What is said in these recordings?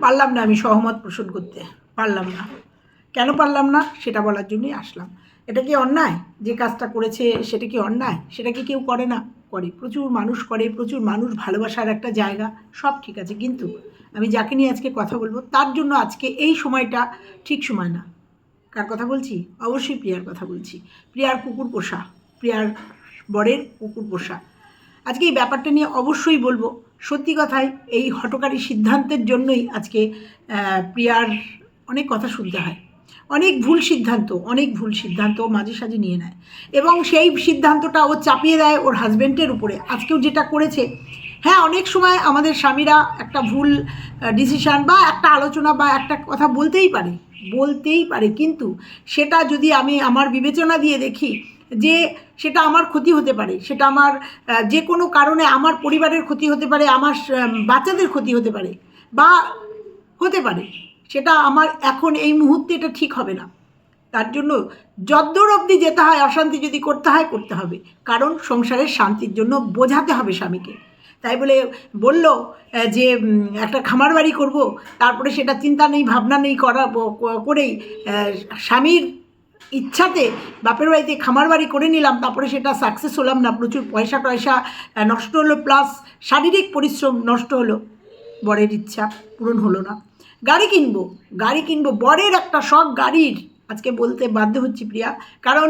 পারলাম না আমি সহমত পোষণ করতে, পারলাম না। কেন পারলাম না? সেটা বলার জন্যই আসলাম। এটা কি অন্যায়? যে কাজটা করেছে, সেটা কি অন্যায়? সেটা কি কেউ করে না? করে। প্রচুর মানুষ করে, প্রচুর মানুষ ভালোবাসার একটা জায়গা, সব ঠিক আছে। কিন্তু আমি যাকে নিয়ে আজকে কথা বলব, তার জন্য আজকে এই সময়টা ঠিক সময় না। কার কথা বলছি? অবশ্যই প্রিয়ার কথা বলছি। প্রিয়ার কুকুর পোষা, প্রিয়ার বরের কুকুর পোষা। আজকে এই ব্যাপারটা নিয়ে অবশ্যই বলব। সত্যি কথাই এই হটকারী সিদ্ধান্তের জন্যই আজকে প্রিয়ার অনেক কথা শুনতে হয়। অনেক ভুল সিদ্ধান্ত, অনেক ভুল সিদ্ধান্ত মাঝে সাঝে নিয়ে নেয়। এবং সেই সিদ্ধান্তটা ও চাপিয়ে দেয় ওর হাজব্যান্ডের উপরে। আজকেও যেটা করেছে হ্যাঁ অনেক সময় আমাদের স্বামীরা একটা ভুল ডিসিশান বা একটা আলোচনা বা একটা কথা বলতেই পারে বলতেই পারে। কিন্তু সেটা যদি আমি আমার বিবেচনা দিয়ে দেখি যে সেটা আমার ক্ষতি হতে পারে, সেটা আমার যে কোনো কারণে আমার পরিবারের ক্ষতি হতে পারে, আমার বাচ্চাদের ক্ষতি হতে পারে বা হতে পারে, সেটা আমার এখন এই মুহূর্তে এটা ঠিক হবে না। তার জন্য যদ্দূর অবধি যেতে হয়, অশান্তি যদি করতে হয়, করতে হবে। কারণ সংসারের শান্তির জন্য বোঝাতে হবে স্বামীকে। তাই বলে বলল যে একটা খামার বাড়ি করব, তারপরে সেটা চিন্তা নেই, ভাবনা নেই, করা করেই স্বামীর ইচ্ছাতে বাপের বাড়িতে খামার বাড়ি করে নিলাম, তারপরে সেটা সাকসেস হলাম না, প্রচুর পয়সা টয়সা নষ্ট হলো প্লাস শারীরিক পরিশ্রম নষ্ট হলো। বরের ইচ্ছা পূরণ হলো না। গাড়ি কিনবো গাড়ি কিনবো, বরের একটা শখ গাড়ির, আজকে বলতে বাধ্য হচ্ছি প্রিয়া। কারণ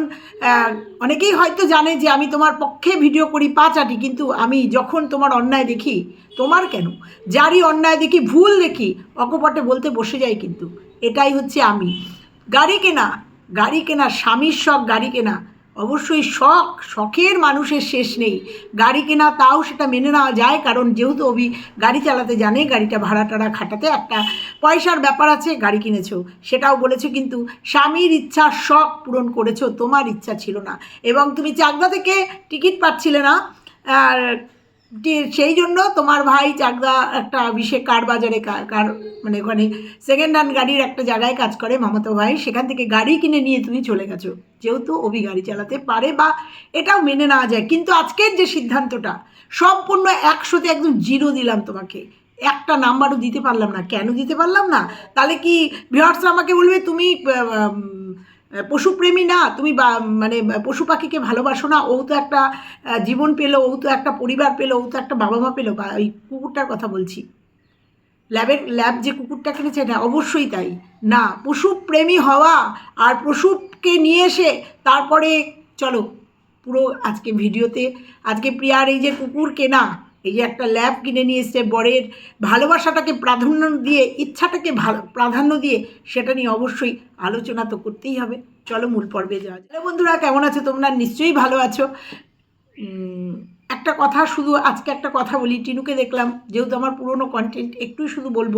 অনেকেই হয়তো জানে যে আমি তোমার পক্ষে ভিডিও করি পা চাটি কিন্তু আমি যখন তোমার অন্যায় দেখি, তোমার কেন? যারই অন্যায় দেখি, ভুল দেখি, অকপটে বলতে বসে যাই কিন্তু। এটাই হচ্ছে আমি। গাড়ি কেনা গাড়ি কেনা, স্বামীর শখ গাড়ি কেনা, অবশ্যই শখ, শখের মানুষের শেষ নেই। গাড়ি কেনা তাও সেটা মেনে নেওয়া যায়, কারণ যেহেতু অভি গাড়ি চালাতে জানে, গাড়িটা ভাড়া টাড়া খাটাতে একটা পয়সার ব্যাপার আছে, গাড়ি কিনেছো। সেটাও বলেছ কিন্তু, স্বামীর ইচ্ছা, শখ পূরণ করেছ, তোমার ইচ্ছা ছিল না। এবং তুমি চাকদা থেকে টিকিট পাচ্ছিলে না। আর সেই জন্য তোমার ভাই চাকদা একটা বিশেষ কার বাজারে কার মানে ওখানে সেকেন্ড হ্যান্ড গাড়ির একটা জায়গায় কাজ করে মামাতো ভাই, সেখান থেকে গাড়ি কিনে নিয়ে তুমি চলে গেছো। যেহেতু অভি গাড়ি চালাতে পারে বা এটাও মেনে নেওয়া যায়, কিন্তু আজকের যে সিদ্ধান্তটা, সম্পূর্ণ একশোতে একদম জিরো দিলাম তোমাকে। একটা নাম্বারও দিতে পারলাম না। কেন দিতে পারলাম না? তাহলে কি ভিওয়ার্সরা আমাকে বলবে, তুমি পশুপ্রেমী না, তুমি মানে পশু পাখিকে ভালোবাসো না, ও তো একটা জীবন পেল, ও তো একটা পরিবার পেল, ও তো একটা বাবা মা পেল, বা ওই কুকুরটার কথা বলছি। ল্যাবের, ল্যাব যে কুকুরটা কিনেছে, না, অবশ্যই তাই। না, পশুপ্রেমী হওয়া আর পশুকে নিয়ে এসে তারপরে, চলো, পুরো আজকে ভিডিওতে, আজকে প্রিয়ার এই যে কুকুর কেনা এই যে একটা ল্যাব কিনে নিয়ে বরের ভালোবাসাটাকে প্রাধান্য দিয়ে, ইচ্ছাটাকে ভালো, প্রাধান্য দিয়ে, সেটা নিয়ে অবশ্যই আলোচনা তো করতেই হবে। চলো মূল পর্বে যাওয়া। হ্যালো বন্ধুরা, কেমন আছো তোমরা? নিশ্চয়ই ভালো আছো। একটা কথা শুধু, আজকে একটা কথা বলি, টিনুকে দেখলাম, যেহেতু আমার পুরনো কন্টেন্ট একটুই শুধু বলব।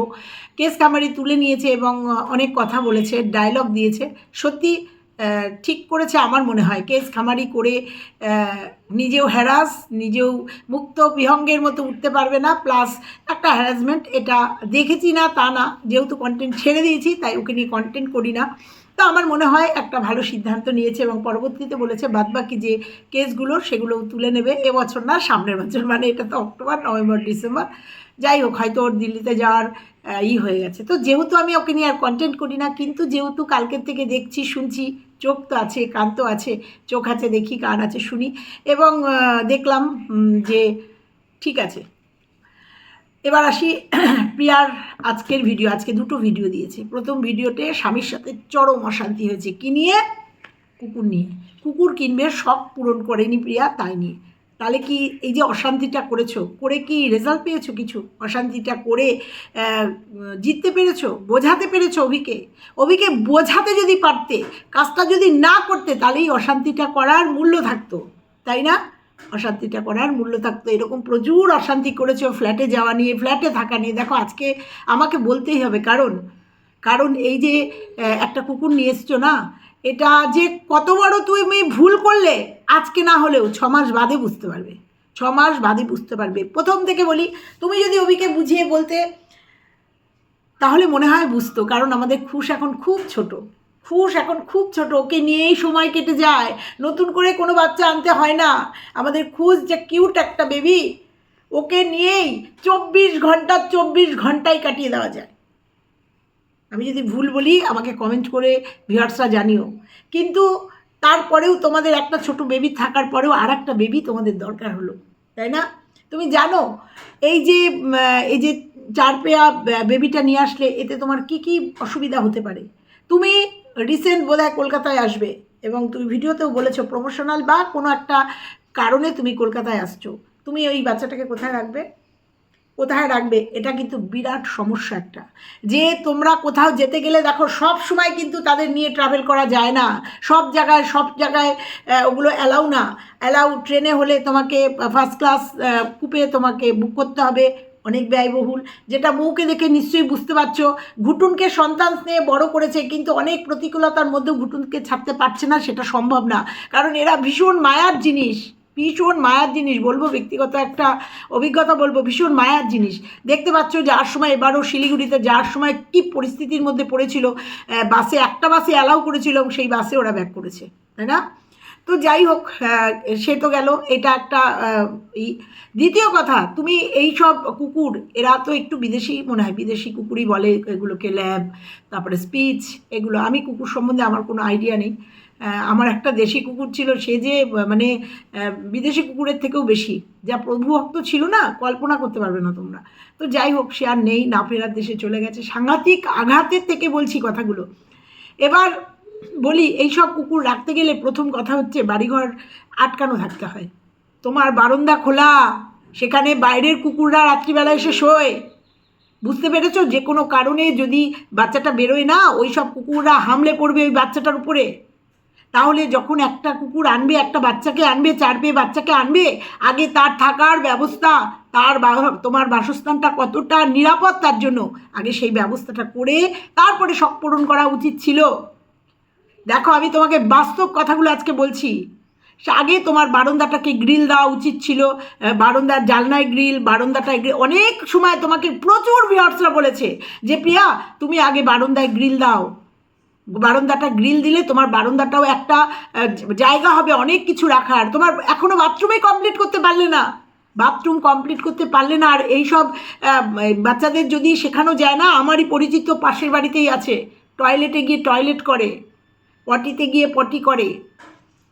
কেস কামারি তুলে নিয়েছে এবং অনেক কথা বলেছে ডায়লগ দিয়েছে। সত্যি ঠিক করেছে আমার মনে হয়। কেস খামারি করে নিজেও হ্যারাস নিজেও মুক্ত বিহঙ্গের মতো উঠতে পারবে না। প্লাস একটা হ্যারাসমেন্ট এটা দেখেছি না, তা না। যেহেতু কন্টেন্ট ছেড়ে দিয়েছি, তাই ওকে নিয়ে কন্টেন্ট করি না। তো আমার মনে হয় একটা ভালো সিদ্ধান্ত নিয়েছে এবং পরবর্তীতে বলেছে, বাদবাকি যে কেসগুলো সেগুলো তুলে নেবে এবছর না, সামনের বছর। মানে এটা তো অক্টোবর, নভেম্বর, ডিসেম্বর। যাই হোক, হয়তো ওর দিল্লিতে যাওয়ার ই হয়ে গেছে। তো যেহেতু আমি ওকে নিয়ে আর কন্টেন্ট করি না, কিন্তু যেহেতু কালকের থেকে দেখছি, শুনছি চোখ তো আছে, কান তো আছে, চোখ আছে, দেখি, কান আছে, শুনি। এবং দেখলাম যে ঠিক আছে। এবার আসি প্রিয়ার আজকের ভিডিও, আজকে দুটো ভিডিও দিয়েছে। প্রথম ভিডিওতে স্বামীর সাথে চরম অশান্তি হয়েছে। কিনিয়ে কুকুর নিয়ে। কুকুর কিনবে, শখ পূরণ করেনি প্রিয়া, তাই নিয়ে। তাহলে কি এই যে অশান্তিটা করেছ? করে কি রেজাল্ট পেয়েছ কিছু? অশান্তিটা করে জিততে পেরেছ? বোঝাতে পেরেছ অভিকে? অভিকে বোঝাতে যদি পারতে, কাজটা যদি না করতে তাহলেই অশান্তিটা করার মূল্য থাকতো, তাই না? অশান্তিটা করার মূল্য থাকতো। এরকম প্রচুর অশান্তি করেছ ফ্ল্যাটে যাওয়া নিয়ে ফ্ল্যাটে থাকা নিয়ে। দেখো, আজকে আমাকে বলতেই হবে। কারণ কারণ এই যে একটা কুকুর নিয়ে এসছো না এটা যে কত বড় তুমি ভুল করলে, আজকে না হলেও ছ মাস বাদে বুঝতে পারবে। ছ মাস বাদে বুঝতে পারবে। প্রথম থেকে বলি, তুমি যদি অভিকে বুঝিয়ে বলতে, তাহলে মনে হয় বুঝতো, কারণ আমাদের খুশ এখন খুব ছোট। খুশ এখন খুব ছোট, ওকে নিয়েই সময় কেটে যায়। নতুন করে কোনো বাচ্চা আনতে হয় না। আমাদের খুশ যে কিউট একটা বেবি ওকে নিয়েই চব্বিশ ঘণ্টা, চব্বিশ ঘন্টায় কাটিয়ে দেওয়া যায়। আমি যদি ভুল বলি, আমাকে কমেন্ট করে ভিউয়ার্সরা জানিও। কিন্তু তারপরেও তোমাদের একটা ছোট বেবি থাকার পরেও আর একটা বেবি তোমাদের দরকার হলো, তাই না? তুমি জানো, এই যে এই যে চার পেয়া বেবিটা নিয়ে আসলে এতে তোমার কি কি অসুবিধা হতে পারে? তুমি রিসেন্ট বোধহয় কলকাতায় আসবে এবং তুমি ভিডিওতেও বলেছ প্রমোশনাল বা কোনো একটা কারণে তুমি কলকাতায় আসছো। তুমি ওই বাচ্চাটাকে কোথায় রাখবে? কোথায় রাখবে? এটা কিন্তু বিরাট সমস্যা একটা। যে তোমরা কোথাও যেতে গেলে দেখো, সব সময় কিন্তু তাদের নিয়ে ট্রাভেল করা যায় না। সব জায়গায় সব জায়গায় ওগুলো অ্যালাউ না। অ্যালাউ ট্রেনে হলে তোমাকে ফার্স্ট ক্লাস কুপে তোমাকে বুক করতে হবে। অনেক ব্যয়বহুল। যেটা বউকে দেখে নিশ্চয়ই বুঝতে পারছ, ঘুটুনকে সন্তান স্নেহে বড় করেছে, কিন্তু অনেক প্রতিকূলতার মধ্যেও ঘুটুনকে ছাড়তে পারছে না, সেটা সম্ভব না। কারণ এরা ভীষণ মায়ার জিনিস। ভীষণ মায়ার জিনিস বলব, ব্যক্তিগত একটা অভিজ্ঞতা বলব, ভীষণ মায়ার জিনিস। দেখতে পাচ্ছ যাওয়ার সময় এবারও শিলিগুড়িতে যাওয়ার সময় কী পরিস্থিতির মধ্যে পড়েছিল বাসে, একটা বাসে অ্যালাউ করেছিল এবং সেই বাসে ওরা ব্যাক করেছে, তাই না? তো যাই হোক সে তো গেল। এটা একটা দ্বিতীয় কথা, তুমি এই সব কুকুর, এরা তো একটু বিদেশি মনে হয়, বিদেশি কুকুরই বলে এগুলোকে ল্যাব তারপরে স্পিচ এগুলো। আমি কুকুর সম্বন্ধে আমার কোনো আইডিয়া নেই। আমার একটা দেশি কুকুর ছিল, সে যে মানে বিদেশি কুকুরের থেকেও বেশি। যা প্রভুভক্ত ছিল না, কল্পনা করতে পারবে না তোমরা। তো যাই হোক, সে আর নেই, না ফেরার দেশে চলে গেছে। সাংঘাতিক আঘাতের থেকে বলছি কথাগুলো। এবার বলি, এই সব কুকুর রাখতে গেলে প্রথম কথা হচ্ছে বাড়িঘর আটকানো থাকতে হয়। তোমার বারান্দা খোলা, সেখানে বাইরের কুকুররা রাত্রিবেলা এসে শোয়। বুঝতে পেরেছ? যে কোনো কারণে যদি বাচ্চাটা বেরোয় না, ওই সব কুকুররা হামলে পড়বে ওই বাচ্চাটার উপরে। তাহলে যখন একটা কুকুর আনবে, একটা বাচ্চাকে আনবে চার পেয়ে বাচ্চাকে আনবে, আগে তার থাকার ব্যবস্থা, তার তোমার বাসস্থানটা কতটা নিরাপদ তার জন্য, আগে সেই ব্যবস্থাটা করে তারপরে শখ পূরণ করা উচিত ছিল। দেখো, আমি তোমাকে বাস্তব কথাগুলো আজকে বলছি। আগে তোমার বারান্দাটাকে গ্রিল দেওয়া উচিত ছিল বারান্দার জালনায় গ্রিল, বারান্দাটায় গ্রিল, অনেক সময় তোমাকে প্রচুর ভিউয়ার্সরা বলেছে যে, প্রিয়া, তুমি আগে বারান্দায় গ্রিল দাও। বারান্দাটা গ্রিল দিলে তোমার বারান্দাটাও একটা জায়গা হবে, অনেক কিছু রাখার। তোমার এখনও বাথরুমে কমপ্লিট করতে পারলে না। বাথরুম কমপ্লিট করতে পারলে না, আর এইসব বাচ্চাদের যদি শেখানো যায় না, আমারই পরিচিত পাশের বাড়িতেই আছে। টয়লেটে গিয়ে টয়লেট করে পটিতে গিয়ে পটি করে।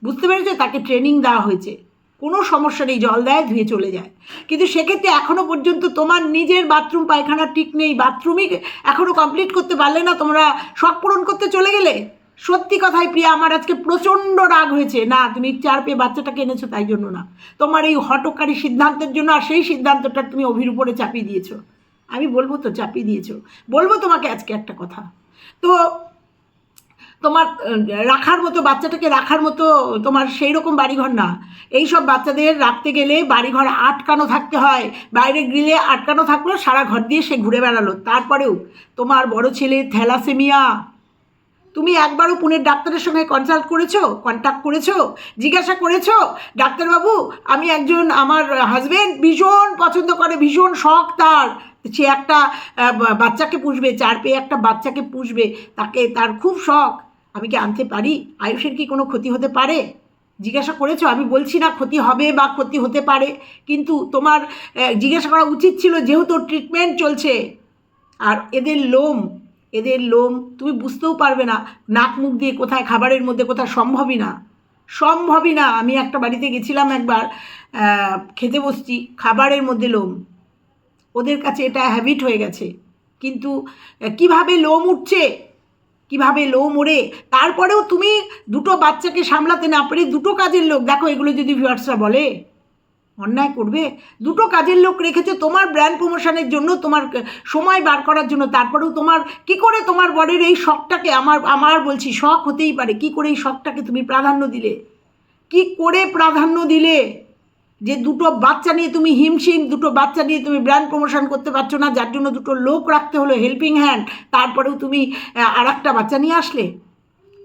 বুঝতে পেরেছ? তাকে ট্রেনিং দেওয়া হয়েছে। কোনো সমস্যা নেই, জল দেয়, ধুয়ে চলে যায়। কিন্তু সেক্ষেত্রে এখনও পর্যন্ত তোমার নিজের বাথরুম পায়খানা ঠিক নেই, বাথরুমই এখনও কমপ্লিট করতে পারলে না, তোমরা শখ পূরণ করতে চলে গেলে? সত্যি কথাই প্রিয়া, আমার আজকে প্রচণ্ড রাগ হয়েছে। না, তুমি চার পেয়ে বাচ্চাটাকে এনেছো, তাই জন্য না। তোমার এই হটকারী সিদ্ধান্তের জন্য আর সেই সিদ্ধান্তটা তুমি অভির উপরে চাপিয়ে দিয়েছ। আমি বলব তো, চাপিয়ে দিয়েছ। বলব তোমাকে আজকে একটা কথা। তো তোমার রাখার মতো, বাচ্চাটাকে রাখার মতো তোমার সেই রকম বাড়িঘর না। এই সব বাচ্চাদের রাখতে গেলে বাড়িঘর আটকানো থাকতে হয়। বাইরে গ্রিলে আটকানো থাকল, সারা ঘর দিয়ে সে ঘুরে বেড়ালো। তারপরেও তোমার বড় ছেলে থ্যালাসেমিয়া, তুমি একবারও পুনের ডাক্তারের সঙ্গে কনসাল্ট করেছ? কন্ট্যাক্ট করেছ? জিজ্ঞাসা করেছ? ডাক্তারবাবু, আমি একজন, আমার হাজব্যান্ড ভীষণ পছন্দ করে, ভীষণ শখ তার। সে একটা বাচ্চাকে পুষবে, চার পেয়ে একটা বাচ্চাকে পুষবে, তাকে তার খুব শখ। আমি কি আনতে পারি? আয়ুষের কি কোনো ক্ষতি হতে পারে? জিজ্ঞাসা করেছ, আমি বলছি না ক্ষতি হবে বা ক্ষতি হতে পারে, কিন্তু তোমার জিজ্ঞাসা করা উচিত ছিল যেহেতু ট্রিটমেন্ট চলছে। আর এদের লোম এদের লোম তুমি বুঝতেও পারবে না, নাক মুখ দিয়ে কোথায় খাবারের মধ্যে, কোথায় সম্ভবই না। সম্ভবই না, আমি একটা বাড়িতে গেছিলাম একবার খেতে বসছি, খাবারের মধ্যে লোম। ওদের কাছে এটা হ্যাবিট হয়ে গেছে। কিন্তু কীভাবে লোম উঠছে? কীভাবে লো মোড়ে? তারপরেও তুমি দুটো বাচ্চাকে সামলাতে না পেরে দুটো কাজের লোক, দেখো এগুলো যদি ভিউয়ার্সরা বলে। অন্যায় করবে। দুটো কাজের লোক রেখেছো তোমার ব্র্যান্ড প্রমোশনের জন্য, তোমার সময় বার করার জন্য, তারপরেও তোমার, কি করে তোমার বরের এই শখটাকে আমার আমার বলছি শখ হতেই পারে, কি করে এই শখটাকে তুমি প্রাধান্য দিলে? কি করে প্রাধান্য দিলে? যে দুটো বাচ্চা নিয়ে তুমি হিমশিম, দুটো বাচ্চা নিয়ে তুমি ব্র্যান্ড প্রমোশন করতে পারছ না, যার জন্য দুটো লোক রাখতে হলো হেল্পিং হ্যান্ড তারপরেও তুমি আর একটা বাচ্চা নিয়ে আসলে।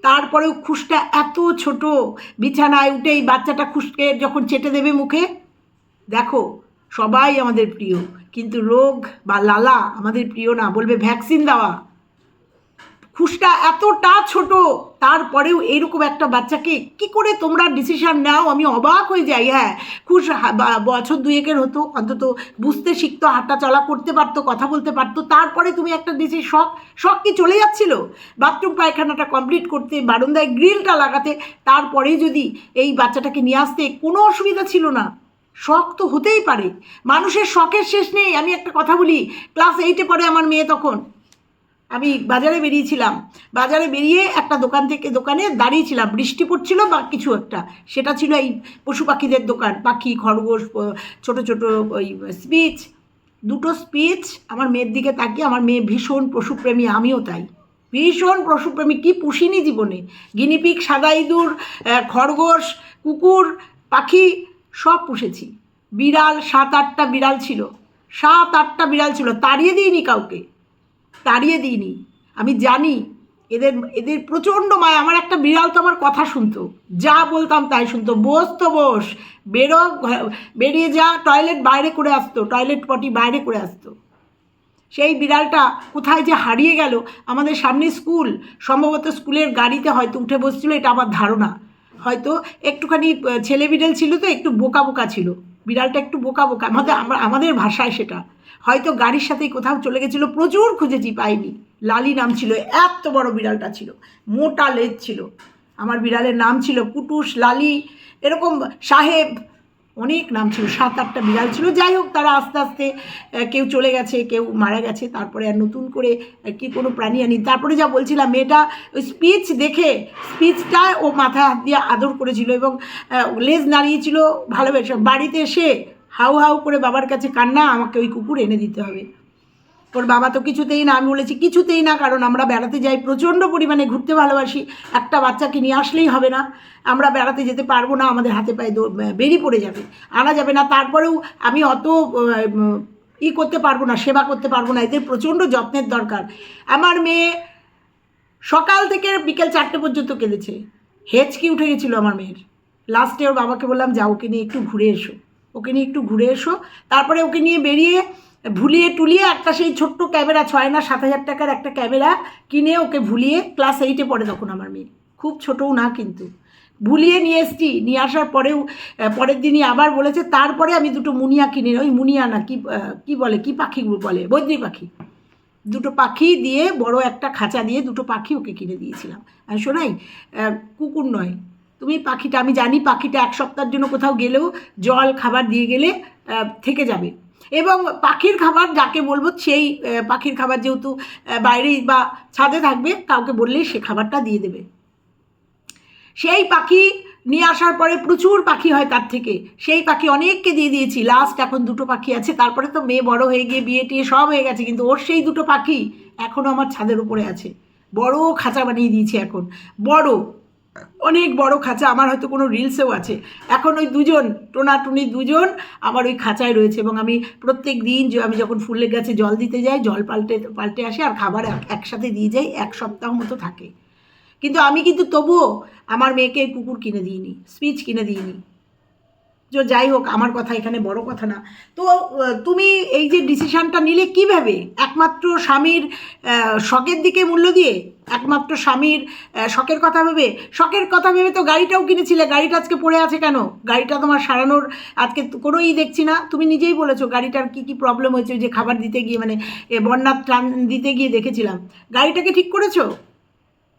তারপরেও খুশটা এত ছোট, বিছানায় উঠেই বাচ্চাটা খুশকে যখন চেটে দেবে মুখে, দেখো, সবাই আমাদের প্রিয়, কিন্তু রোগ বা লালা আমাদের প্রিয় না, বলবে ভ্যাকসিন দেওয়া। খুশটা এতটা ছোট, তারপরেও এইরকম একটা বাচ্চাকে কি করে তোমরা ডিসিশন নাও? আমি অবাক হয়ে যাই হ্যাঁ। খুশ বছর দুয়েকের হতো, অন্তত বুঝতে শিখতো হাঁটা চলা করতে পারতো, কথা বলতে পারতো, তারপরে তুমি একটা ডিসি শখ শখ কি চলে যাচ্ছিল? বাথরুম, পায়খানাটা কমপ্লিট করতে, বারান্দায় গ্রিলটা লাগাতে তারপরে যদি এই বাচ্চাটাকে নিয়ে আসতে কোনো অসুবিধা ছিল না। শখ তো হতেই পারে। মানুষের শখের শেষ নেই। আমি একটা কথা বলি ক্লাস এইটে পড়ে আমার মেয়ে তখন। আমি বাজারে বেরিয়েছিলাম। বাজারে বেরিয়ে একটা দোকান থেকে, দোকানে দাঁড়িয়েছিলাম বৃষ্টি পড়ছিল বা কিছু একটা। সেটা ছিল এই পশু পাখিদের দোকান। পাখি, খরগোশ ছোট ছোট ওই স্পিচ। দুটো স্পিচ আমার মেয়ের দিকে তাকিয়ে, আমার মেয়ে ভীষণ পশুপ্রেমী, আমিও তাই। ভীষণ পশুপ্রেমী, কি পুষিনি জীবনে। গিনিপিক সাদা ইঁদুর খরগোশ, কুকুর, পাখি, সব পুষেছি। বিড়াল, সাত আটটা বিড়াল ছিল। সাত আটটা বিড়াল ছিল। তাড়িয়ে দিইনি কাউকে। তাড়িয়ে দিইনি। আমি জানি এদের এদের প্রচণ্ড মায়া। আমার একটা বিড়াল তো আমার কথা শুনতো। যা বলতাম তাই শুনতো। বস তো বস। বেরো বেরিয়ে যা, টয়লেট বাইরে করে আসতো। টয়লেট পটি বাইরে করে আসতো। সেই বিড়ালটা কোথায় যে হারিয়ে গেল। আমাদের সামনে স্কুল। সম্ভবত স্কুলের গাড়িতে হয়তো উঠে বসছিল। এটা আমার ধারণা। হয়তো একটুখানি ছেলে বিড়াল ছিল তো, একটু বোকা বোকা ছিল। বিড়ালটা একটু বোকা বোকা। আমাদের আমাদের ভাষায় সেটা। হয়তো গাড়ির সাথেই কোথাও চলে গেছিল, প্রচুর খুঁজেছি পাইনি। লালি নাম ছিল, এত বড় বিড়ালটা ছিল, মোটা লেজ ছিল। আমার বিড়ালের নাম ছিল কুটুস লালি, এরকম সাহেব, অনেক নাম ছিল, সাত আটটা বিড়াল ছিল। যাই হোক, তারা আস্তে আস্তে কেউ চলে গেছে, কেউ মারা গেছে, তারপরে আর নতুন করে কি কোনো প্রাণী আনি। তারপরে যা বলছিলাম, মেয়েটা ওই স্পিচ দেখে স্পিচটা ও মাথায় হাত দিয়ে আদর করেছিল এবং লেজ নাড়িয়েছিল ভালোবেসে। বাড়িতে এসে হাউ হাউ করে বাবার কাছে কান্না, আমাকে ওই কুকুর এনে দিতে হবে। ওর বাবা তো কিছুতেই না, আমি বলেছি কিছুতেই না, কারণ আমরা বেড়াতে যাই, প্রচণ্ড পরিমাণে ঘুরতে ভালোবাসি। একটা বাচ্চাকে নিয়ে আসলেই হবে না। আমরা বেড়াতে যেতে পারব না, আমাদের হাতে পায়ে বেরিয়ে পড়ে যাবে, আনা যাবে না। তারপরেও আমি অত ই করতে পারব না, সেবা করতে পারব না, এদের প্রচণ্ড যত্নের দরকার। আমার মেয়ে সকাল থেকে বিকেল চারটে পর্যন্ত কেঁদেছে। হেঁচকি উঠে গেছিল আমার মেয়ের। লাস্টে ওর বাবাকে বললাম যা ওকে নিয়ে একটু ঘুরে এসো। ওকে নিয়ে একটু ঘুরে এসো। তারপরে ওকে নিয়ে বেরিয়ে ভুলিয়ে টুলিয়ে একটা সেই ছোট্ট ক্যামেরা, ছয় না সাত হাজার টাকার একটা ক্যামেরা কিনে ওকে ভুলিয়ে ক্লাস এইটে পড়ে তখন আমার মেয়ে। খুব ছোটও না কিন্তু। ভুলিয়ে নিয়ে এসছি। নিয়ে আসার পরেও পরের দিনই আবার বলেছে, তারপরে আমি দুটো মুনিয়া কিনে ওই মুনিয়া না, কি কি বলে, কি পাখিগুলো বলে বৈদ্যি পাখি। দুটো পাখি দিয়ে বড় একটা খাঁচা দিয়ে দুটো পাখি ওকে কিনে দিয়েছিলাম। আর শোনাই কুকুর নয় তুমি পাখিটা আমি জানি পাখিটা এক সপ্তাহের জন্য কোথাও গেলেও জল খাবার দিয়ে গেলে থেকে যাবে। এবং পাখির খাবার যাকে বলব সেই পাখির খাবার যেহেতু আহ, বাইরেই বা ছাদে থাকবে কাউকে বললেই সে খাবারটা দিয়ে দেবে। সেই পাখি নিয়ে আসার পরে প্রচুর পাখি হয় তার থেকে। সেই পাখি অনেককে দিয়ে দিয়েছি। লাস্ট এখন দুটো পাখি আছে। তারপরে তো মেয়ে বড় হয়ে গিয়ে বিয়ে টিয়ে সব হয়ে গেছে কিন্তু ওর সেই দুটো পাখি এখনও আমার ছাদের উপরে আছে। বড় খাঁচা বানিয়ে দিয়েছি এখন। বড় অনেক বড় খাঁচা, আমার হয়তো কোনো রিলসেও আছে। এখন ওই দুজন টোনাটুনি দুজন আমার ওই খাঁচায় রয়েছে এবং আমি প্রত্যেক দিন যে, আমি যখন ফুলের গাছে জল দিতে যাই, জল পাল্টে পাল্টে আসে আর খাবার একসাথে দিয়ে যাই, এক সপ্তাহ মতো থাকে। কিন্তু আমি কিন্তু তবুও আমার মেয়েকে কুকুর কিনে দিইনি স্পিচ কিনে দিইনি। তো যাই হোক, আমার কথা এখানে বড় কথা না। তো তুমি এই যে ডিসিশনটা নিলে কীভাবে? একমাত্র স্বামীর শখের দিকে মূল্য দিয়ে? একমাত্র স্বামীর শখের কথা ভেবে? শখের কথা ভেবে তো গাড়িটাও কিনেছিলে, গাড়িটা আজকে পড়ে আছে কেন? গাড়িটা তোমার সারানোর আজকে তো কোনো ই দেখছি না। তুমি নিজেই বলেছ, গাড়িটার কি কি প্রবলেম হয়েছে? যে খাবার দিতে গিয়ে মানে বন্যার ত্রাণ দিতে গিয়ে দেখেছিলাম। গাড়িটাকে ঠিক করেছ?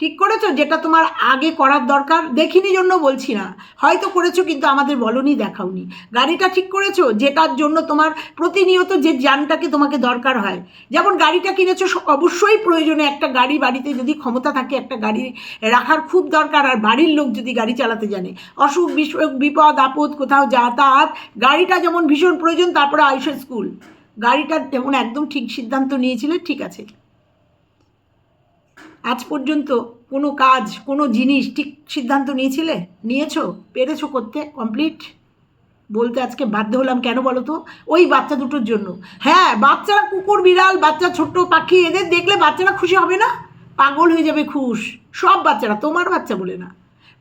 ঠিক করেছ? যেটা তোমার আগে করার দরকার, দেখিনি জন্য বলছি না। হয়তো করেছ, কিন্তু আমাদের বলনি, দেখাওনি। গাড়িটা ঠিক করেছ? যেটার জন্য তোমার প্রতিনিয়ত যে যানটাকে তোমাকে দরকার হয়। যেমন গাড়িটা কিনেছো অবশ্যই প্রয়োজনে একটা গাড়ি বাড়িতে যদি ক্ষমতা থাকে, একটা গাড়ি রাখার খুব দরকার। আর বাড়ির লোক যদি গাড়ি চালাতে জানে, অসুখ বিসুখ বিপদ, আপদ, কোথাও যাতায়াত, গাড়িটা যেমন ভীষণ প্রয়োজন, তারপরে আয়ুষ স্কুল। গাড়িটা যেমন একদম ঠিক সিদ্ধান্ত নিয়েছিলে, ঠিক আছে। আজ পর্যন্ত কোনো কাজ, কোনো জিনিস ঠিক সিদ্ধান্ত নিয়েছিলে? নিয়েছো? পেরেছ করতে? কমপ্লিট বলতে আজকে বাধ্য হলাম কেন বলো তো? ওই বাচ্চা দুটোর জন্য। হ্যাঁ বাচ্চারা কুকুর, বিড়াল, বাচ্চা ছোট্ট পাখি, এদের দেখলে বাচ্চারা খুশি হবে না? পাগল হয়ে যাবে খুশ। সব বাচ্চারা, তোমার বাচ্চা বলে না।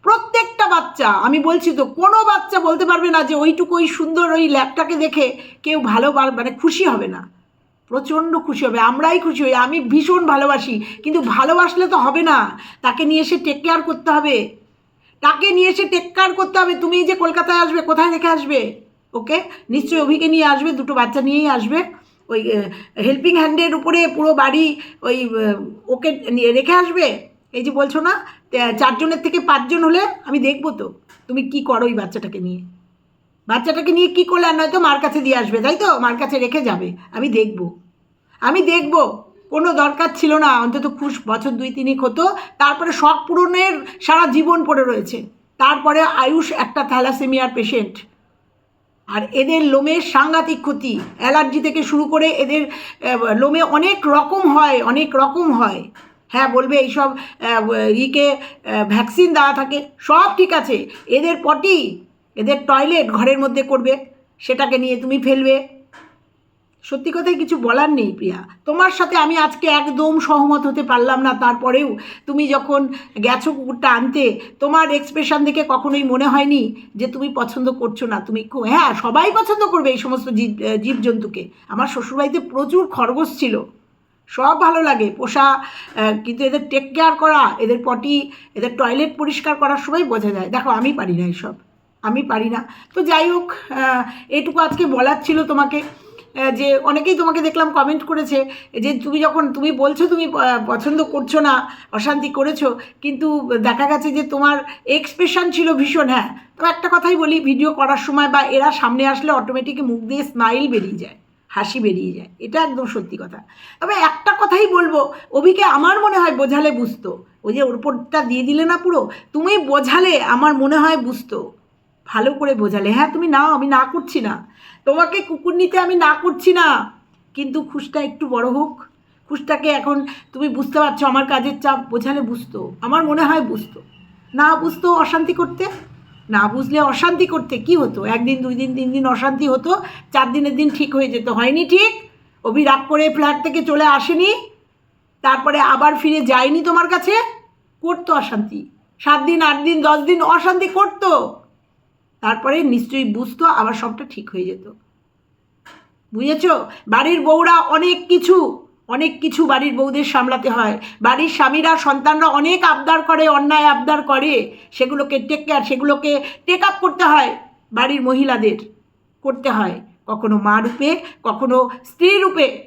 প্রত্যেকটা বাচ্চা, আমি বলছি তো, কোনো বাচ্চা বলতে পারবে না যে ওইটুকু ওই সুন্দর ওই ল্যাপটাকে দেখে কেউ ভালো মানে খুশি হবে না। প্রচণ্ড খুশি হবে। আমরাই খুশি হই, আমি ভীষণ ভালোবাসি, কিন্তু ভালোবাসলে তো হবে না। তাকে নিয়ে এসে টেক কেয়ার করতে হবে। তাকে নিয়ে এসে টেক কেয়ার করতে হবে। তুমি যে কলকাতায় আসবে, কোথায় রেখে আসবে? ওকে? নিশ্চয়ই অভিকে নিয়ে আসবে, দুটো বাচ্চা নিয়েই আসবে। ওই হেল্পিং হ্যান্ডের উপরে পুরো বাড়ি ওই ওকে নিয়ে রেখে আসবে? এই যে বলছো না চারজনের থেকে পাঁচজন হলে আমি দেখব তো, তুমি কি করো ওই বাচ্চাটাকে নিয়ে? বাচ্চাটাকে নিয়ে কী করলে আর নয়তো মার কাছে দিয়ে আসবে, তাই তো? মার কাছে রেখে যাবে, আমি দেখব। আমি দেখব। কোনো দরকার ছিল না। অন্তত খুশ বছর দুই তিনিক হতো। তারপরে শখ পূরণের সারা জীবন পড়ে রয়েছে। তারপরে আয়ুষ একটা থ্যালাসেমিয়ার পেশেন্ট। আর এদের লোমে সাংঘাতিক ক্ষতি। অ্যালার্জি থেকে শুরু করে এদের লোমে অনেক রকম হয়, অনেক রকম হয়। হ্যাঁ বলবে এইসব ইকে ভ্যাকসিন দেওয়া থাকে। সব ঠিক আছে। এদের পটি, এদের টয়লেট ঘরের মধ্যে করবে। সেটাকে নিয়ে তুমি ফেলবে। সত্যি কথাই কিছু বলার নেই প্রিয়া। তোমার সাথে আমি আজকে একদম সহমত হতে পারলাম না তারপরেও তুমি যখন গেছো কুকুরটা আনতে তোমার এক্সপ্রেশন দেখে কখনোই মনে হয়নি যে তুমি পছন্দ করছ না। তুমি হ্যাঁ সবাই পছন্দ করবে এই সমস্ত জীব জীবজন্তুকে। আমার শ্বশুরবাড়িতে প্রচুর খরগোশ ছিল। সব ভালো লাগে। পোষা কিন্তু এদের টেক কেয়ার করা এদের পটি এদের টয়লেট পরিষ্কার করার সময় বোঝা যায়। দেখো আমি পারি না এইসব আমি পারি না। তো যাই হোক আহ, এইটুকু আজকে বলার ছিল তোমাকে। যে অনেকেই তোমাকে দেখলাম কমেন্ট করেছে যে তুমি যখন তুমি বলছো তুমি পছন্দ করছ না, অশান্তি করেছ, কিন্তু দেখা গেছে যে তোমার এক্সপ্রেশন ছিল ভীষণ হ্যাঁ। তো একটা কথাই বলি ভিডিও করার সময় বা এরা সামনে আসলে অটোমেটিক মুখ দিয়ে স্মাইল বেরিয়ে যায়, হাসি বেরিয়ে যায়, এটা একদম সত্যি কথা। তবে একটা কথাই বলব, অভিকে আমার মনে হয় বোঝালে বুঝতো ওই যে ওর উপরটা দিয়ে দিলে না পুরো, তুমি বোঝালে আমার মনে হয় বুঝতো। ভালো করে বোঝালে হ্যাঁ তুমি নাও, আমি না করছি না। তোমাকে কুকুর নিতে আমি না করছি না। কিন্তু খুশটা একটু বড় হোক। খুশটাকে এখন তুমি বুঝতে পারছ, আমার কাজের চাপ বোঝালে বুঝতো। আমার মনে হয় বুঝতো। না বুঝতো অশান্তি করতে? না বুঝলে অশান্তি করতে কি হতো? একদিন, দুই দিন, তিন দিন অশান্তি হতো, চার দিনের দিন ঠিক হয়ে যেত। হয়নি ঠিক? অভি রাগ করে ফ্ল্যাট থেকে চলে আসেনি? তারপরে আবার ফিরে যায়নি তোমার কাছে? করতো অশান্তি। সাত দিন, আট দিন, দশ দিন অশান্তি করতো। তারপরে নিশ্চয়ই বুঝতো আবার সবটা ঠিক হয়ে যেত। বুঝেছ? বাড়ির বউরা অনেক কিছু অনেক কিছু বাড়ির বউদের সামলাতে হয়। বাড়ির স্বামীরা, সন্তানরা অনেক আবদার করে, অন্যায় আবদার করে। সেগুলোকে টেক কেয়ার সেগুলোকে টেক আপ করতে হয় বাড়ির মহিলাদের। করতে হয়। কখনো মা রূপে, কখনো স্ত্রী রূপে।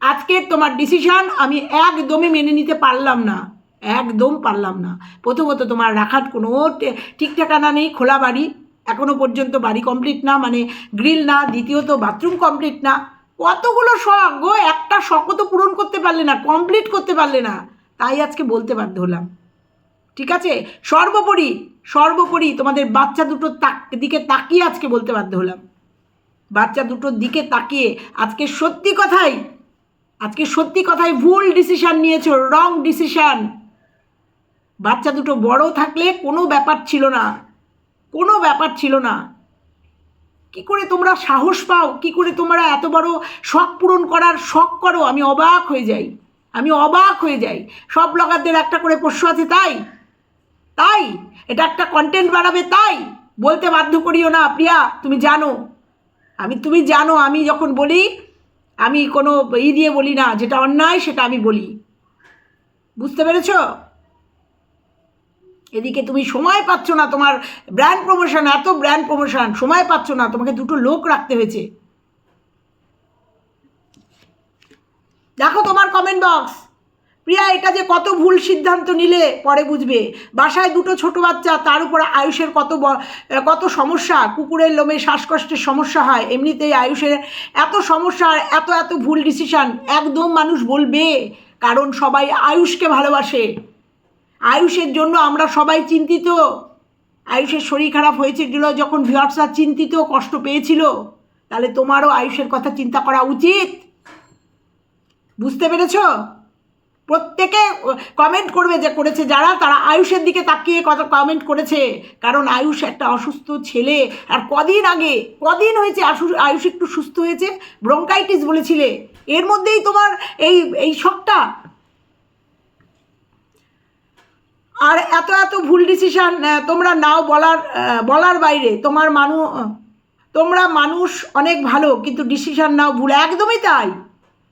আজকে তোমার ডিসিশন আমি একদমই মেনে নিতে পারলাম না। একদম পারলাম না। প্রথমত তোমার রাখার কোনো ঠিকঠাকানা নেই, খোলা বাড়ি। এখনও পর্যন্ত বাড়ি কমপ্লিট না মানে গ্রিল না, দ্বিতীয়ত বাথরুম কমপ্লিট না। কতগুলো শখ গো, একটা শখও তো পূরণ করতে পারলে না কমপ্লিট করতে পারলে না। তাই আজকে বলতে বাধ্য হলাম। ঠিক আছে? সর্বোপরি সর্বোপরি তোমাদের বাচ্চা দুটোর তাক, দিকে তাকিয়ে আজকে বলতে বাধ্য হলাম। বাচ্চা দুটোর দিকে তাকিয়ে আজকে সত্যি কথাই, আজকে সত্যি কথাই ভুল ডিসিশান নিয়েছো রং ডিসিশান বাচ্চা দুটো বড় থাকলে কোনো ব্যাপার ছিল না। কোনো ব্যাপার ছিল না। কি করে তোমরা সাহস পাও? কি করে তোমরা এত বড় শখ পূরণ করার শখ করো? আমি অবাক হয়ে যাই। আমি অবাক হয়ে যাই। সব ব্লগারদের একটা করে পোষ্য আছে, তাই? তাই? এটা একটা কন্টেন্ট বাড়াবে তাই? বলতে বাধ্য করিও না, প্রিয়া, তুমি জানো। আমি, তুমি জানো, আমি যখন বলি, আমি কোনো ই দিয়ে বলি না। যেটা অন্যায়, সেটা আমি বলি। বুঝতে পেরেছ? এদিকে তুমি সময় পাচ্ছ না, তোমার ব্র্যান্ড প্রমোশন এত ব্র্যান্ড প্রমোশন সময় পাচ্ছ না, তোমাকে দুটো লোক রাখতে হয়েছে। দেখো তোমার কমেন্ট বক্স প্রিয়া, এটা যে কত ভুল সিদ্ধান্ত নিলে পরে বুঝবে। বাসায় দুটো ছোট বাচ্চা, তার উপর আয়ুষের কত কত সমস্যা, কুকুরের লোমে শ্বাসকষ্টের সমস্যা হয়, এমনিতেই আয়ুষের এত সমস্যা, এত এত ভুল ডিসিশান একদম মানুষ বলবে, কারণ সবাই আয়ুষকে ভালোবাসে। আয়ুষের জন্য আমরা সবাই চিন্তিত। আয়ুষের শরীর খারাপ হয়েছিল যখন ভিওয়ার্সরা চিন্তিত, কষ্ট পেয়েছিল, তাহলে তোমারও আয়ুষের কথা চিন্তা করা উচিত। বুঝতে পেরেছ? প্রত্যেকে কমেন্ট করবে যে করেছে যারা, তারা আয়ুষের দিকে তাকিয়ে কত কমেন্ট করেছে। কারণ আয়ুষ একটা অসুস্থ ছেলে। আর কদিন আগে, কদিন হয়েছে আয়ুষ একটু সুস্থ হয়েছে ব্রঙ্কাইটিস বলেছিলে। এর মধ্যেই তোমার এই এই শখটা আর এত এত ভুল ডিসিশান তোমরা নাও বলার বলার বাইরে। তোমার মানুষ তোমরা মানুষ অনেক ভালো, কিন্তু ডিসিশান নাও ভুল। একদমই তাই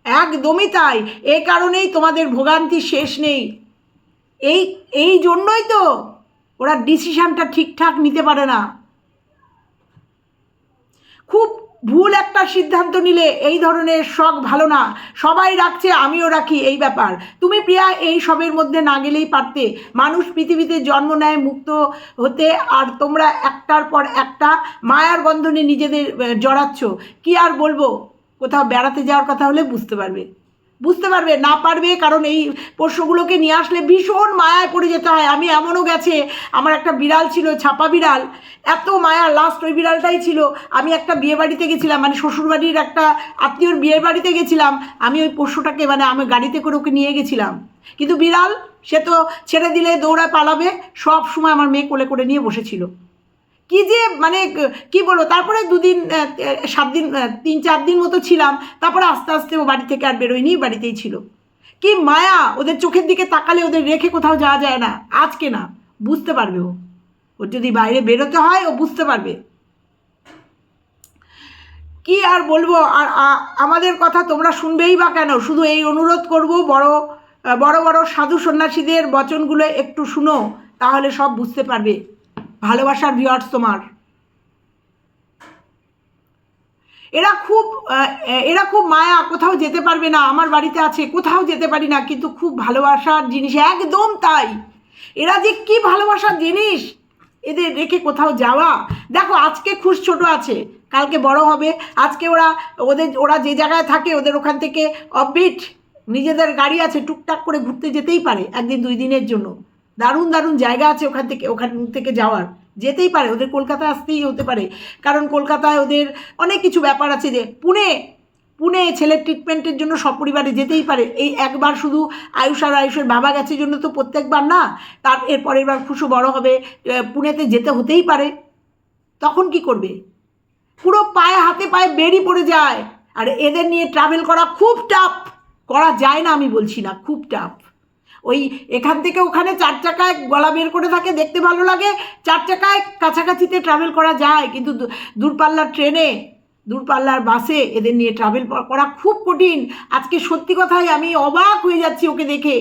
একদমই তাই। এ কারণেই তোমাদের ভোগান্তি শেষ নেই। এই এই জন্যই তো ওরা ডিসিশানটা ঠিকঠাক নিতে পারে না। খুব ভুল একটা সিদ্ধান্ত নিলে এই ধরনের শখ ভালো না। সবাই রাখছে, আমিও রাখি, এই ব্যাপার। তুমি প্রিয়া, এই সবের মধ্যে না গেলেই পারতে। মানুষ পৃথিবীতে জন্ম নেয় মুক্ত হতে, আর তোমরা একটার পর একটা মায়ার বন্ধনে নিজেদের জড়াচ্ছ। কি আর বলব? কোথাও বেড়াতে যাওয়ার কথা হলে বুঝতে পারবে। বুঝতে পারবে, না পারবে, কারণ এই পোষ্যগুলোকে নিয়ে আসলে ভীষণ মায়ায় পড়ে যেতে হয়। আমি এমনও গেছে, আমার একটা বিড়াল ছিল, ছাপা বিড়াল, এত মায়া লাস্ট ওই বিড়ালটাই ছিল। আমি একটা বিয়ে বাড়িতে গেছিলাম মানে শ্বশুরবাড়ির একটা আত্মীয়র বিয়ে বাড়িতে গেছিলাম, আমি ওই পোষ্যটাকে মানে আমি গাড়িতে করে ওকে নিয়ে গেছিলাম। কিন্তু বিড়াল, সে তো ছেড়ে দিলে দৌড়ায় পালাবে, সব সময় আমার মেয়ে কোলে করে নিয়ে বসেছিল। কি যে মানে ক- বলব, তারপরে দুদিন সাত দিন তিন, চার দিন মতো ছিলাম, তারপরে আস্তে আস্তে ও বাড়ি থেকে আর বেরোয়নি, বাড়িতেই ছিল। কি মায়া, ওদের চোখের দিকে তাকালে ওদের রেখে কোথাও যাওয়া যায় না, আজকে না, বুঝতে পারবে ও। ওর যদি বাইরে বেরোতে হয়, ও বুঝতে পারবে। কি আর বলব, আর আমাদের কথা তোমরা শুনবেই বা কেন? শুধু এই অনুরোধ করব, বড় বড় বড় সাধু সন্ন্যাসীদের বচনগুলো একটু শুনো, তাহলে সব বুঝতে পারবে। ভালোবাসার ভিওয়ার্স তোমার। এরা খুব এরা খুব মায়া, কোথাও যেতে পারবে না, আমার বাড়িতে আছে, কোথাও যেতে পারি না, কিন্তু খুব ভালোবাসার জিনিস, একদম তাই। এরা যে কি ভালোবাসার জিনিস, এদের রেখে কোথাও যাওয়া। দেখো, আজকে খুশ ছোট আছে, কালকে বড় হবে। আজকে ওরা, ওদের, ওরা যে জায়গায় থাকে, ওদের ওখান থেকে অফবিট নিজেদের গাড়ি আছে, টুকটাক করে ঘুরতে যেতেই পারে, একদিন দুই দিনের জন্য। দারুণ দারুণ জায়গা আছে ওখান থেকে ওখান থেকে যাওয়ার। যেতেই পারে, ওদের কলকাতায় আসতেই হতে পারে। কারণ কলকাতায় ওদের অনেক কিছু ব্যাপার আছে যে, পুনে পুনে ছেলের ট্রিটমেন্টের জন্য সপরিবারে যেতেই পারে। এই একবার শুধু আয়ুষ আর আয়ুষের বাবা গেছে জন্য তো প্রত্যেকবার না, তার এরপরের বার খুশু বড় হবে পুনেতে যেতে হতেই পারে। তখন কি করবে? পুরো পায়ে, হাতে পায়ে বেরি পড়ে যায়। আর এদের নিয়ে ট্রাভেল করা খুব টাফ করা যায় না আমি বলছি না, খুব টাফ ওই এখান থেকে ওখানে চার চাকায় গলা বের করে থাকে, দেখতে ভালো লাগে। চার চাকায় কাছাকাছিতে ট্রাভেল করা যায়, কিন্তু দূরপাল্লার ট্রেনে দূরপাল্লার বাসে এদের নিয়ে ট্রাভেল করা খুব কঠিন। আজকে সত্যি কথাই আমি অবাক হয়ে যাচ্ছি ওকে দেখে।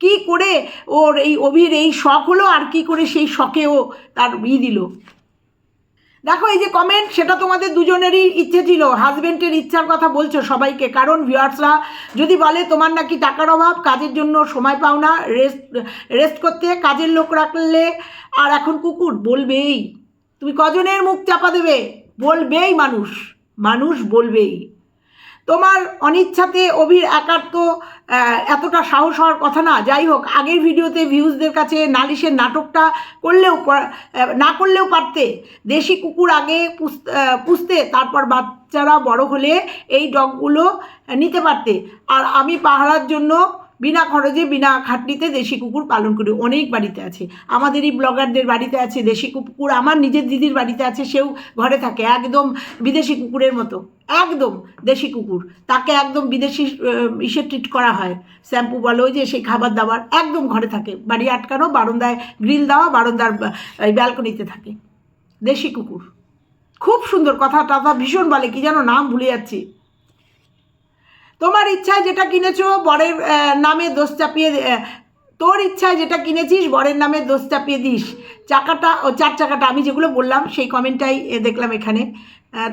কি করে ওর এই অভির এই শখ হলো, আর কি করে সেই শখে ও তার ই দিল। দেখো, এই যে কমেন্ট সেটা তোমাদের দুজনেরই ইচ্ছে ছিল। হাজবেন্ডের ইচ্ছার কথা বলছো সবাইকে। কারণ ভিউয়ার্সরা যদি বলে তোমার নাকি টাকার অভাব, কাজের জন্য সময় পাও না রেস্ট রেস্ট করতে, কাজের লোক রাখলে, আর এখন কুকুর, বলবেই। তুমি কজনের মুখ চাপা দেবে? বলবেই মানুষ। মানুষ বলবেই। তোমার অনিচ্ছাতে অভির একার তো এতটা সাহস হওয়ার কথা না। যাই হোক, আগের ভিডিওতে ভিউজদের কাছে নালিশের নাটকটা করলেও না করলেও পারতে। দেশি কুকুর আগে পুষ- পুষতে, তারপর বাচ্চারা বড় হলে এই ডগগুলো নিতে পারতে। আর আমি পাহারার জন্য বিনা খরচে, বিনা খাটনিতে দেশি কুকুর পালন করি। অনেক বাড়িতে আছে। আমাদেরই ব্লগারদের বাড়িতে আছে দেশি কুকুর। আমার নিজের দিদির বাড়িতে আছে, সেও ঘরে থাকে। একদম বিদেশি কুকুরের মতো। একদম দেশি কুকুর। তাকে একদম বিদেশি ইসে ট্রিট করা হয়। শ্যাম্পু বলো যে সেই খাবার দাবার, একদম ঘরে থাকে। বাড়ি আটকানো, বারান্দায় গ্রিল দেওয়া, বারান্দার এই ব্যালকনিতে থাকে। দেশি কুকুর। খুব সুন্দর কথা টাথা ভীষণ বলে, কি যেন নাম ভুলে যাচ্ছি। তোমার ইচ্ছায় যেটা কিনেছো, বরের নামে দোষ চাপিয়ে তোর ইচ্ছায় যেটা কিনেছিস, বরের নামে দোষ চাপিয়ে দিস। চাকাটা, ও চার চাকাটা, আমি যেগুলো বললাম, সেই কমেন্টটাই দেখলাম এখানে।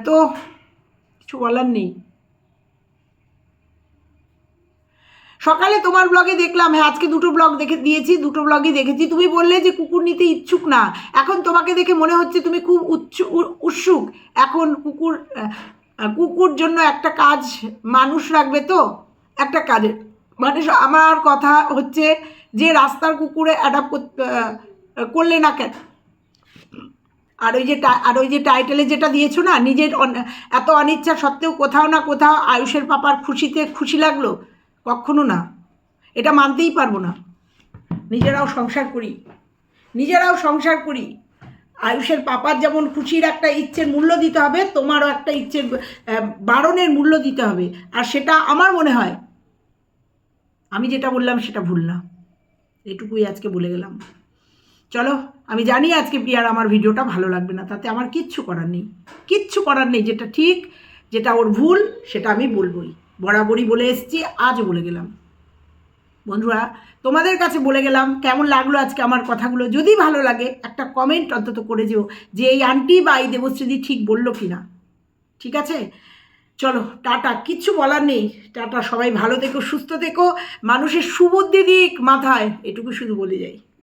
তো কিছু বলার নেই। সকালে তোমার ব্লগে দেখলাম হ্যাঁ আজকে দুটো ব্লগ দেখে দিয়েছি, দুটো ব্লগই দেখেছি। তুমি বললে যে কুকুর নিতে ইচ্ছুক না। এখন তোমাকে দেখে মনে হচ্ছে তুমি খুব উৎসুক। এখন কুকুর কুকুর জন্য একটা কাজ মানুষ রাখবে তো? একটা কাজে মানে আমার কথা হচ্ছে যে রাস্তার কুকুরে অ্যাডাপ্ট করলে না কেন? আর ওই যে আর ওই যে টাইটেলে যেটা দিয়েছ না, নিজের এত অনিচ্ছা সত্ত্বেও কোথাও না কোথাও আয়ুষের পাপার খুশিতে খুশি লাগল? কখনো না। এটা মানতেই পারব না। নিজেরাও সংসার করি। নিজেরাও সংসার করি। আয়ুষের পাপার যেমন খুশির একটা ইচ্ছের মূল্য দিতে হবে, তোমারও একটা ইচ্ছের বারণের মূল্য দিতে হবে। আর সেটা আমার মনে হয়, আমি যেটা বললাম সেটা ভুল না। এটুকুই আজকে বলে গেলাম। চলো, আমি জানি আজকে প্রিয়ার আমার ভিডিওটা ভালো লাগবে না, তাতে আমার কিচ্ছু করার নেই। কিচ্ছু করার নেই, যেটা ঠিক, যেটা ওর ভুল, সেটা আমি বলবই। বরাবরই বলে এসেছি আজও বলে গেলাম। বন্ধুরা তোমাদের কাছে বলে গেলাম, কেমন লাগল আজকে আমার কথাগুলো? যদি ভালো লাগে, একটা কমেন্ট অন্তত করে যেও যে এই আন্টি বা এই দেবশ্রীদি ঠিক বলল কি না ঠিক আছে? চলো, টাটা, কিচ্ছু বলার নেই। টাটা, সবাই ভালো থেকো, সুস্থ থেকো। মানুষের সুবুদ্ধি দিক মাথায়। এটুকু শুধু বলে যাই।